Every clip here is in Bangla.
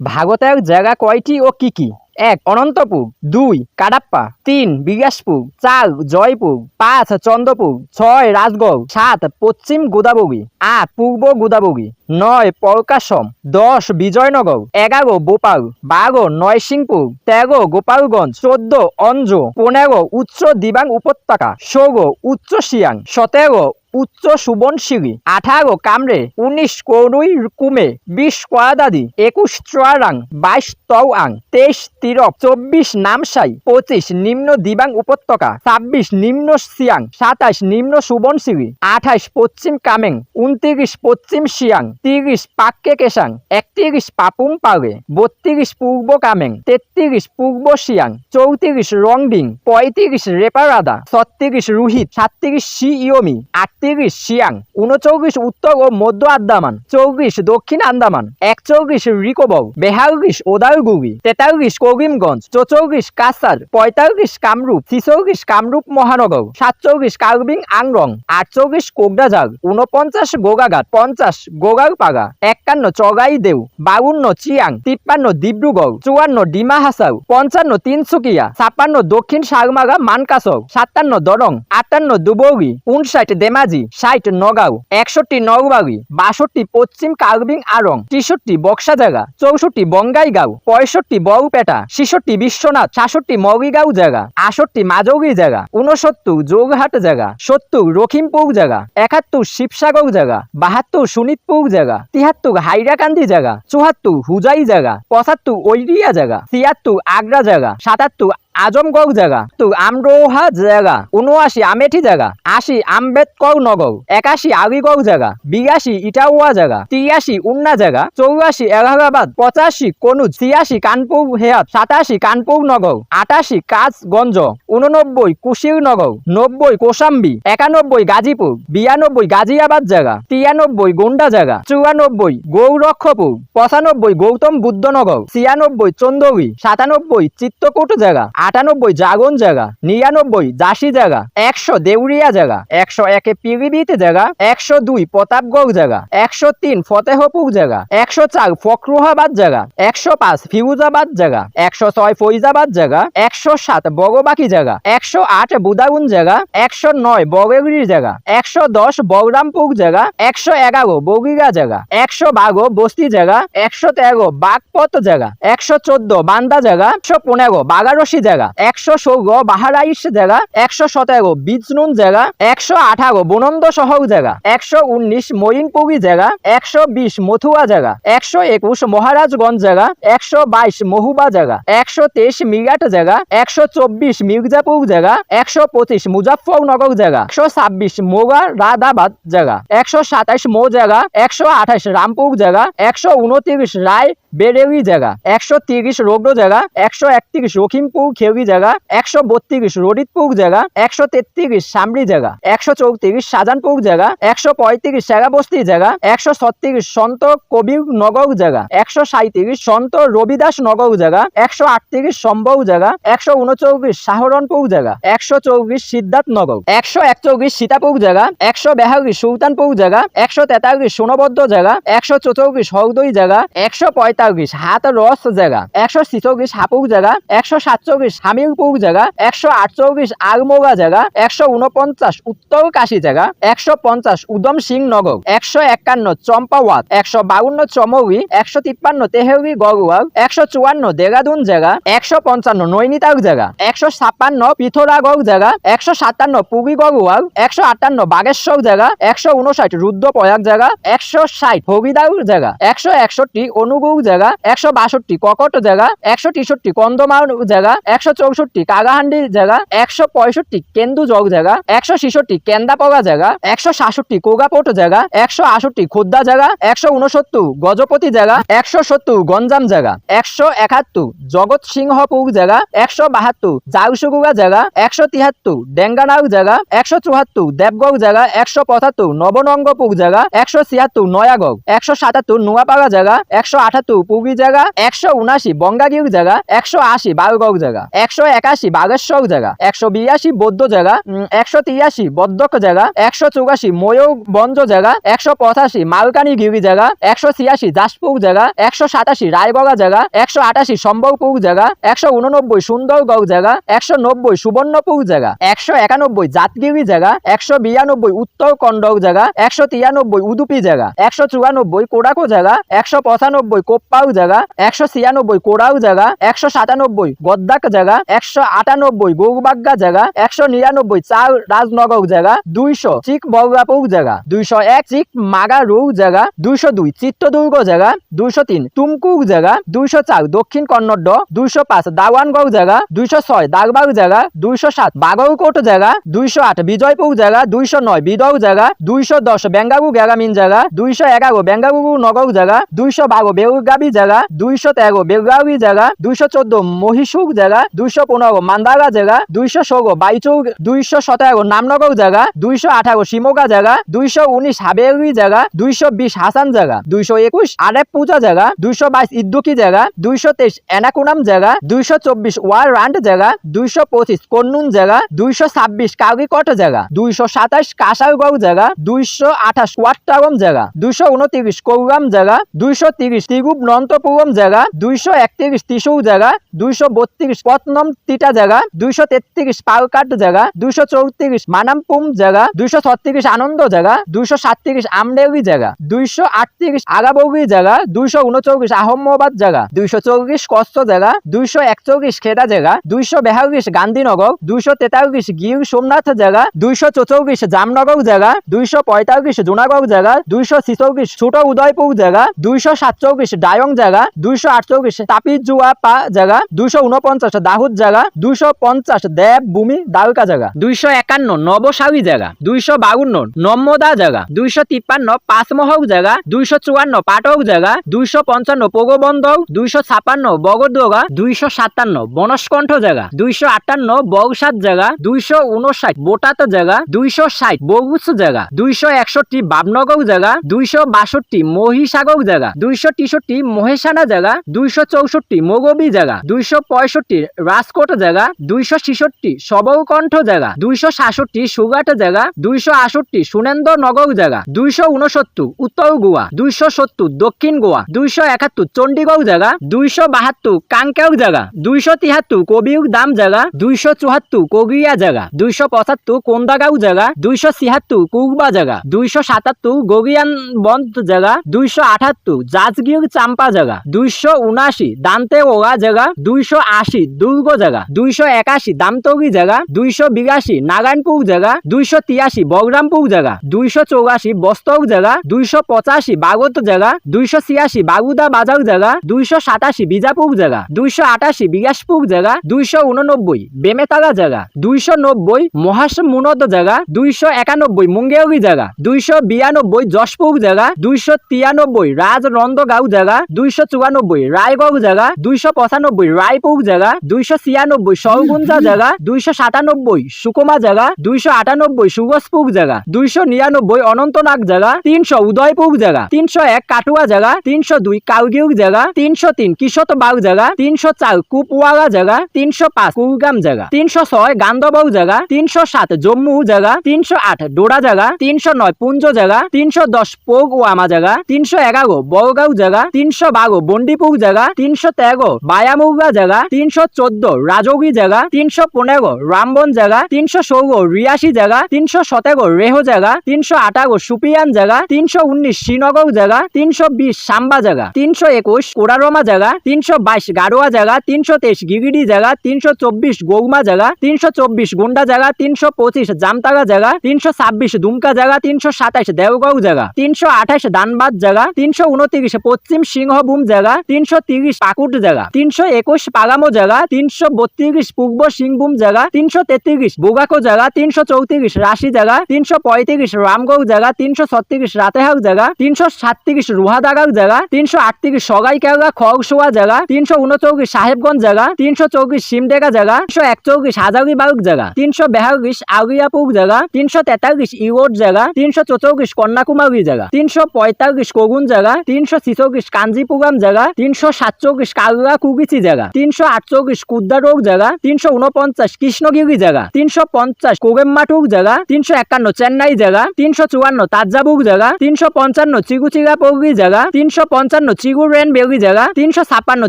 ভাগতের জায়গা কয়টি ও কি কি? এক, অনন্তপুর। দুই, কাডাপ্পা। তিন বিলাসপুর চার, জয়পুর। পাঁচ, চন্দ্রপুর। ছয়, রাজগড়। সাত, পশ্চিম গোদাবরী। আট, পূর্ব গোদাবরী। নয় প্রকাশম দশ, বিজয়নগর। এগারো বোপাল বারো নয়সিংপুর তেরো, গোপালগঞ্জ। চোদ্দ, অঞ্জ। পনেরো, উচ্চ দিবাং উপত্যকা। ষোলো, উচ্চ সিয়াং সতেরো উচ্চ সুবনশিরি আঠারো কামরে উনিশ করুই কুমে, বিশ কয়াদাদি, একুশ চুয়ারাং, বাইশ তও আং তেইশ তিরপ চব্বিশ নামসাই, পঁচিশ নিম্ন দিবাং উপত্যকা, ছাব্বিশ নিম্ন সিয়াং, সাতাশ নিম্ন সুবনশিরি আঠাশ পশ্চিম কামেং, উনত্রিশ পশ্চিম সিয়াং, তিরিশ পাক্কে কেসাং একত্রিশ পাপুম পাড়ে, বত্রিশ পূর্ব কামেং, তেত্রিশ পূর্ব সিয়াং, চৌত্রিশ রংডিং, পঁয়ত্রিশ রেপারাদা, ছত্রিশ রুহিত সাতত্রিশ সি ইয়মি আটত্রিশ সিয়াং উনচল্লিশ উত্তর ও মধ্য আন্দামান চল্লিশ দক্ষিণ আন্দামান, একচল্লিশ রিকোবর বেহাল্লিশ ওদালগুড়ি তেতাল্লিশ করিমগঞ্জ, চৌচল্লিশ কাছার পঁয়তাল্লিশ কামরূপ, ছিচল্লিশ কামরূপ মহানগর, সাতচল্লিশ কার্বিং আংরং, আটচল্লিশ কোকরাঝার উনপঞ্চাশ গোগাঘাট, পঞ্চাশ গোগালপাড়া, একান্ন চগাই দেউ বাউন্ন চিয়াং, তিপ্পান্ন ডিব্রুগড়, চুয়ান্ন ডিমা হাসাও পঞ্চান্ন তিনসুকিয়া, ছাপ্পান্ন দক্ষিণ সাগমাগা মানকাসর সাতান্ন দরং, আটান্ন দুবৌরি উনষাট দেমাজি ষাট নগাঁও, একষট্টি নগবাড়ি বাষট্টি পশ্চিম কার্বিং আরং, তেষট্টি বক্সাজাগা, চৌষট্টি বঙ্গাইগাঁও, পঁয়ষট্টি বউপেটা, ছেষট্টি বিশ্বনাথ, সাতষট্টি মরিগাঁও জায়গা আষট্টি মাজৌরি জায়গা উনসত্তর যোগহাট জায়গা সত্তর রখিমপুর জায়গা একাত্তর শিবসাগর জায়গা বাহাত্তর শোনিতপুর জায়গা তিয়াত্তর হাইরাকান্দি জায়গা চুয়াত্তর হুজাই জায়গা পঁচাত্তর ঐরিয়া জায়গা ছিয়াত্তর আগ্রা জায়গা সাতাত্তর আজমগড় জায়গা, তো আমরোহা জায়গা উনআশি আমেঠি জায়গা, আশি আম্বেদকর নগর একাশি আলিগড় জায়গা, বিরাশি ইটাওয়া জায়গা, তিরাশি উন্না জায়গা, চৌরাশি এলাহাবাদ, পঁচাশি কনুজ, ছিয়াশি কানপুর হেয়াত, সাতাশি কানপুর নগর আটাশি কাজগঞ্জ উননব্বই কুশিরনগর নব্বই কোসাম্বি একানব্বই গাজীপুর, বিরানব্বই গাজিয়াবাদ জায়গা, তিরানব্বই গোন্ডা জায়গা, চুরানব্বই গৌরক্ষপুর, পঁচানব্বই গৌতম বুদ্ধনগর ছিয়ানব্বই চন্দৌরি, সাতানব্বই চিত্তকূট জায়গা আটানব্বই জাগন জায়গা নিরানব্বই দাসী জায়গা একশো দেউরিয়া জায়গা একশো একে পিরিবিত জায়গা একশো দুই প্রতাপগড় জায়গা একশো তিন ফতেহপুর জায়গা একশো চার ফখরুহাবাদ জায়গা একশো পাঁচ ফিরোজাবাদ জায়গা একশো ছয় ফৈজাবাদ জায়গা একশো সাত বগবাকি জায়গা একশো আট বুদাগুন জায়গা একশো নয় বগেগুড়ি জায়গা একশো দশ বগরামপুর জায়গা একশো এগারো বগিগা জায়গা একশো বারো বস্তি জায়গা একশো তেরো বাগপত জায়গা একশো চোদ্দ বান্দা জায়গা একশো পনেরো বাগারসি জায়গা একশো ষোলো বাহারাইশ জায়গা একশো সতেরো বিজনুন জায়গা একশো আঠারো বনন্দ শহর জায়গা একশো উনিশ মরিনপুরি জায়গা একশো বিশ মথুয়া জায়গা একশো একুশ মহারাজগঞ্জ জায়গা একশো বাইশ মহুবা জায়গা একশো তেইশ মিরাট জায়গা একশো চব্বিশ মির্জাপুর জায়গা একশো পঁচিশ মুজাফরনগর জায়গা একশো ছাব্বিশ মোগা রাদাবাদ জায়গা একশো সাতাইশ মো জায়গা একশো আঠাইশ রামপুর জায়গা একশো উনত্রিশ রায় বেরেলি জায়গা একশো তিরিশ রোগড় জায়গা একশো একত্রিশ রখিমপুর খেউরি জায়গা একশো বত্রিশ রোডিতপুর জায়গা একশো তেত্রিশ সামরি জায়গা একশো চৌত্রিশ শাহজাহানপুর জায়গা একশো পঁয়ত্রিশ সেরাবস্তি জায়গা একশো ছত্রিশ সন্ত কবির নগর জায়গা একশো সাঁত্রিশ সন্ত রবিদাস নগর জায়গা একশো আটত্রিশ সম্ভব জায়গা একশো উনচল্লিশ সাহরনপুর জায়গা একশো চৌবিশ সিদ্ধার্থ নগর একশো একচল্লিশ সীতাপুর জায়গা একশো বেহাল্লিশ সুলতানপুর জায়গা একশো তেতাল্লিশ সোনবদ্ধ জায়গা একশো চৌচল্লিশ হরদই জায়গা একশো পঁয়তাল্লিশ হাত রস জায়গা একশো ছিচল্লিশ হাপুর জায়গা একশো সাতচল্লিশ হামিরপুর জায়গা একশো আটচল্লিশ আলমোগা জায়গা একশো উনপঞ্চাশ উত্তর কাশি জায়গা একশো পঞ্চাশ উদম সিং নগর একশো একান্ন চম্পাওয়াত একশো বাউন্ন চমৌরি একশো তিপ্পান্ন তেহরি গড়োয়াল একশো চুয়ান্ন দেরাদুন জায়গা একশো পঞ্চান্ন নৈনিতাল জায়গা একশো ছাপ্পান্ন পিথোরাগড় জায়গা একশো সাতান্ন পুরী গড়োয়াল একশো আটান্ন বাগেশ্বর জায়গা একশো উনষাট রুদ্রপ্রয়াগ জায়গা একশো ষাট হরিদার জায়গা একশো একষট্টি অনুগুর জায়গা একশো বাষট্টি ককট জায়গা একশো তেষট্টি কন্দমার জায়গা একশো চৌষট্টি কাগাহান্ডি জায়গা একশো পঁয়ষট্টি কেন্দুজগ জায়গা একশো ছেষট্টি কেন্দাপগা জায়গা একশো সাতষট্টি কোগাপোট জায়গা একশো আষট্টি খোদ্দা জায়গা একশো উনসত্তর গজপতি জায়গা একশো সত্তর গঞ্জাম জায়গা একশো একাত্তর জগৎ সিংহপুর জায়গা একশো বাহাত্তর জাউসুগুড়া জায়গা একশো তিয়াত্তর ডেঙ্গানাউ জায়গা একশো চুয়াত্তর দেবগড় জায়গা একশো পঁচাত্তর নবনঙ্গপুর জায়গা একশো ছিয়াত্তর নয়াগড় একশো সাতাত্তর নোয়াপাড়া জায়গা একশো আটাত্তর পুরী জায়গা একশো উনাশি বঙ্গাগির জায়গা একশো আশি বারগড় জায়গা একশো একাশি বাগেশ্বর জায়গা একশো বিরাশি বৌদ্ধ জায়গা একশো তিরাশি বদ্ধক জায়গা একশো চৌরাশি ময়ূর বঞ্জ জায়গা একশো পঁচাশি মালকানিগিরি জায়গা একশো ছিয়াশি যাজপুর জায়গা একশো সাতাশি রায়গড়া জায়গা একশো আটাশি সম্বলপুর জায়গা একশো উননব্বই সুন্দরগড় জায়গা একশো নব্বই সুবর্ণপুর জায়গা একশো একানব্বই জাতগিরি জায়গা একশো বিরানব্বই উত্তর কন্ডক জায়গা একশো তিরানব্বই উদুপি জায়গা একশো চুরানব্বই কোডাকো জায়গা একশো পঁচানব্বই কোপ্পাউ জায়গা একশো ছিয়ানব্বই কোড়াউ জায়গা একশো সাতানব্বই গদ্দাক জায়গা একশো আটানব্বই গৌরবাগ্গা জায়গা একশো নিরানব্বই চার রাজনগর জায়গা দুইশো চিক বর্গাপুর জায়গা দুইশো এক চিক মাগারু জায়গা দুইশো দুই চিত্তদুর্গ জায়গা দুইশো তিন তুমকুর জায়গা দুইশো চার দক্ষিণ কন্নড দুইশো পাঁচ দাওয়ানগড় জায়গা দুইশো ছয় দাগবাগ জায়গা দুইশো সাত বাগরকোট জায়গা দুইশো আট বিজয়পুর জায়গা দুইশো নয় বিদর জায়গা দুইশো দশ বেঙ্গালু গ্রামীণ জায়গা দুইশো এগারো বেঙ্গালুরু নগর জায়গা দুইশো বারো বেলগাবি জায়গা দুইশো তেরো বেলগাবি জায়গা দুইশো চোদ্দ মহীশূর জায়গা দুইশো পনেরো মান্দারা জায়গা দুইশো ষোলো বাইচুর দুইশো সতেরো নামনগর জায়গা দুইশো আঠারো শিমোগা জায়গা দুইশো উনিশ হাবেরি জায়গা দুইশো বিশ হাসান জায়গা দুইশো একুশ আরেপ পূজা জায়গা দুইশো বাইশ ইদ্দুকি জায়গা দুইশো তেইশ এনাকুনাম জায়গা দুইশো চব্বিশ ওয়ার রান্ড জায়গা দুইশো পঁচিশ কন্নুন জায়গা দুইশো ছাব্বিশ কাউরিকট জায়গা দুইশো সাতাশ কাসারগড় জায়গা দুইশো আঠাশ ওয়াট্টাগম জায়গা দুইশো উনত্রিশ কৌরাম জায়গা দুইশো তিরিশ ত্রিগুপ নন্তপুরম জায়গা দুইশো একত্রিশ ত্রিশূর জায়গা দুইশো বত্রিশ পত্নম তিটা জায়গা দুইশো তেত্রিশ পালকাট জায়গা দুইশো চৌত্রিশ মানামপুম জায়গা দুইশো ছত্রিশ আনন্দ জায়গা দুইশো সাতত্রিশ আমডেউরি জায়গা দুইশো আটত্রিশ আগাবৌরি জায়গা দুইশো উনচল্লিশ আহমদাবাদ জায়গা দুইশো চল্লিশ কষ্ট জায়গা দুইশো একচল্লিশ খেদা জায়গা দুইশো বেহাল্লিশ গান্ধীনগর দুইশো তেতাল্লিশ গির সোমনাথ জায়গা দুইশো চৌচল্লিশ জামনগর জায়গা দুইশো পঁয়তাল্লিশ জুনাগড় জায়গা দুইশো ছিচল্লিশ ছোট উদয়পুর জায়গা দুইশো সাতচল্লিশ ডায়ং জায়গা দুইশো আটচল্লিশ তাপিজুয়া পা জায়গা দুইশো উনপঞ্চাশ দাহুদ জায়গা দুইশো পঞ্চাশ দেব ভূমি দালকা জায়গা দুইশো একান্ন নবসাবি জায়গা দুইশো বাউন্ন নম্মদা জায়গা দুইশো তিপ্পান্ন পাঁচমহক জায়গা দুইশো চুয়ান্ন পাটক জায়গা দুইশো পঞ্চান্ন পগবন্দর দুইশো ছাপান্ন বগদোগা দুইশো সাতান্ন বনস্কণ্ঠ জায়গা দুইশো আটান্ন বগসাত জায়গা দুইশো উনষাট বোটাত জায়গা দুইশো ষাট বগুস জায়গা দুইশো একষট্টি বাবনগর জায়গা দুইশো বাষট্টি মহিসাগর জায়গা দুইশো তেষট্টি মহেশানা জায়গা দুইশো চৌষট্টি মগবি জায়গা দুইশো পঁয়ষট্টি রাজকোট জায়গা দুইশো ছিষট্টি সবরকণ্ঠ জায়গা দুইশো সাতষট্টি সুগাট জায়গা দুইশো আষট্টি সুনেন্দ্র নগর জায়গা দুইশো উনসত্তর উত্তর গোয়া দুইশো সত্তর দক্ষিণ গোয়া দুইশো একাত্তর চণ্ডীগড় জায়গা দুইশো বাহাত্তর কাঙ্কেও জায়গা দুইশো তিহাত্তর কবির দাম জায়গা দুইশো চুহাত্তর কগিয়া জায়গা দুইশো পঁচাত্তর কোন্দাগাঁও জায়গা দুইশো ছিয়াত্তর কুকবা জায়গা দুইশো সাতাত্তর গগিয়ান বন্ধ জায়গা দুইশো আঠাত্তর জাজগির চাম্পা জায়গা দুইশো উনাশি দান্তে ওগা জায়গা দুইশো আশি দুর্গ জায়গা দুইশো একাশি দামতগি জায়গা দুইশো বিরাশি নারায়ণপুর জায়গা দুইশো তিরাশি বগরামপুর জায়গা দুইশো চৌরাশি বস্তক জায়গা দুইশো পঁচাশি বাগত জায়গা দুইশো ছিয়াশি বাগুদা বাজার জায়গা দুইশো সাতাশি বিজাপুর জায়গা দুইশো আটাশি বিরাশপুর জায়গা দুইশো উননব্বই বেমেতালা জায়গা দুইশো নব্বই মহাস মুনদ জায়গা দুইশো একানব্বই মুঙ্গেরি জায়গা দুইশো বিরানব্বই যশপুর জায়গা দুইশো তিরানব্বই রাজনন্দগাঁও জায়গা দুইশো চুরানব্বই রায়গড় জায়গা দুইশো পঁচানব্বই রায়পুর জায়গা দুইশো ছিয়ানব্বই সরগুঞ্জা জায়গা দুইশো সাতানব্বই সুকুমা জায়গা দুইশো আটানব্বই সুগসপুর জায়গা দুইশো নিরানব্বই অনন্তনাগ জায়গা তিনশো উদয়পুর জায়গা তিনশো এক কাটুয়া জায়গা তিনশো দুই কাউগিউর জায়গা তিনশো তিন কিশতবাগ জায়গা তিনশো চার কুপওয়ালা জায়গা তিনশো পাঁচ কুরগাম জায়গা তিনশো ছয় গান্ধবাউ জায়গা তিনশো সাত জম্মু জায়গা তিনশো আট ডোডা জায়গা তিনশো নয় পুঞ্জ জায়গা তিনশো দশ পোগ ওয়ামা জায়গা তিনশো এগারো বড়গাঁও জায়গা তিনশো বারো বন্ডিপুর জায়গা তিনশো তেরো বায়ামুগা জায়গা তিনশো চোদ্দ রাজগি জায়গা তিনশো পনেরো রামবন জায়গা তিনশো ষোলো রিয়াশি জায়গা তিনশো সতেরো রেহ জায়গা তিনশো আঠারো সুপিয়ান জায়গা তিনশো উনিশ শ্রীনগর জায়গা তিনশো বিশ সাম্বা জায়গা তিনশো একুশ কোরারমা জায়গা তিনশো বাইশ গাড়োয়া জায়গা তিনশো তেইশ গিগিডি জায়গা তিনশো চব্বিশ গৌমা জায়গা তিনশো চব্বিশ গুন্ডা জায়গা তিনশো পঁচিশ জামতাগা জায়গা তিনশো ছাব্বিশ দুমকা জায়গা তিনশো সাতাইশ দেওগাঁও জায়গা তিনশো আঠাইশ দানবাদ জায়গা তিনশো উনত্রিশ পশ্চিম সিংহভূম জায়গা তিনশো তিরিশ পাকুট জায়গা তিনশো একুশ পাগামো জায়গা তিনশো বত্রিশ পূর্ব সিংভূম জায়গা তিনশো তেত্রিশ বোগাকো জায়গা তিনশো চৌত্রিশ রাশি জায়গা তিনশো পঁয়ত্রিশ রামগড় জায়গা তিনশো ছত্রিশ রাতেহাক জায়গা তিনশো সাতত্রিশ রুহাদাগার জায়গা তিনশো আটত্রিশ সগাই কেওগা খগসোয়া জায়গা তিনশো উনচৌরিশ সাহেবগঞ্জ জায়গা তিনশো চৌত্রিশ সিমডেগা জায়গা তিনশো একচৌরিশ হাজারিবাগ জায়গা তিনশো বেহারিশ আউরিয়াপুর জায়গা তিনশো তেতাল্লিশ ইরোড জায়গা তিনশো চৌচল্লিশ কন্যাকুমারী জায়গা তিনশো পঁয়তাল্লিশ কোগুন জায়গা তিনশো ছিচল্লিশ কাঞ্জিপুরাম জায়গা তিনশো সাতচল্লিশ কালুয়া কুগিচি জায়গা তিনশো আটচল্লিশ কুদ্দারোগ জায়গা, তিনশো উনপঞ্চাশ কৃষ্ণগিরি জায়গা, তিনশো পঞ্চাশ কোগেম্মাটুক জায়গা, তিনশো একান্ন চেন্নাই জায়গা, তিনশো চুয়ান্ন তাজাবুক জায়গা, তিনশো পঞ্চান্ন চিগুচিগা পৌগি জায়গা, তিনশো পঞ্চান্ন চিগু রেন বেগি জায়গা, তিনশো ছাপান্ন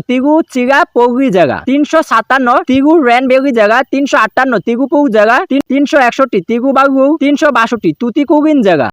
তিগু চিগা পৌগি জায়গা, তিনশো সাতান্ন তিগু রেন বেগি জায়গা, তিনশো আটান্ন তিগু পুক জায়গা, তিন- তিনশো একষট্টি তিগু বাগু তিনশো বাষট্টি তুতি কুগিন জায়গা।